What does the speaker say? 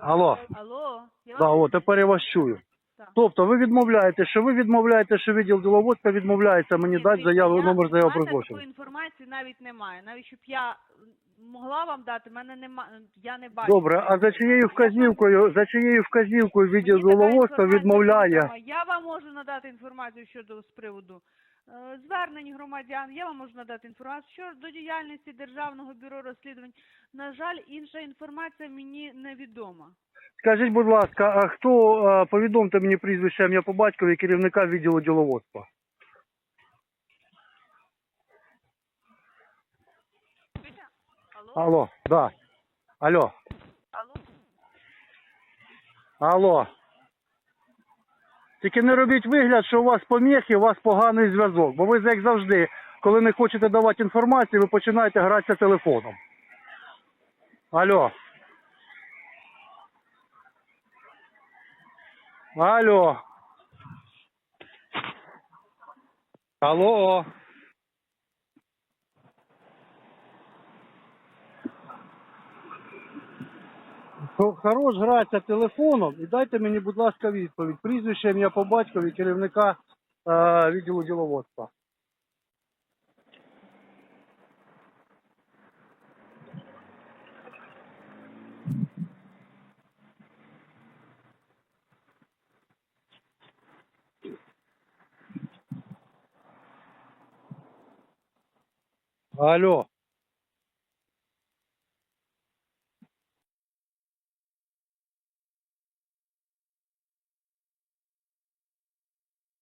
Алло, Алло, я да, о, тепер я вас чую. Так. Тобто ви відмовляєте, що ви відмовляєте, що відділ діловодства відмовляється мені Ні, дати заяву, номер заяви про злочин. такої інформації навіть немає. Навіть щоб я могла вам дати, мене нема, я не бачу. Добре, а за чиєю вказівкою, за чиєю вказівкою відділ Мені така діловодства інформація відмовляє? Я вам можу надати інформацію щодо з приводу звернень громадян. Я вам можу надати інформацію щодо діяльності Державного бюро розслідувань. На жаль, інша інформація мені невідома. Скажіть, будь ласка, а хто е, повідомте мені прізвище ім'я по батькові керівника відділу діловодства? Алло? Алло, да. Алло, Алло? алло. Тільки не робіть вигляд, що у вас поміхи, у вас поганий зв'язок. Бо ви, як завжди, коли не хочете давати інформацію, ви починаєте гратися телефоном. Алло. Алло. Алло. Хорош гратися телефоном і дайте мені, будь ласка, відповідь. Прізвище ім'я по батькові керівника е, відділу діловодства. Алло.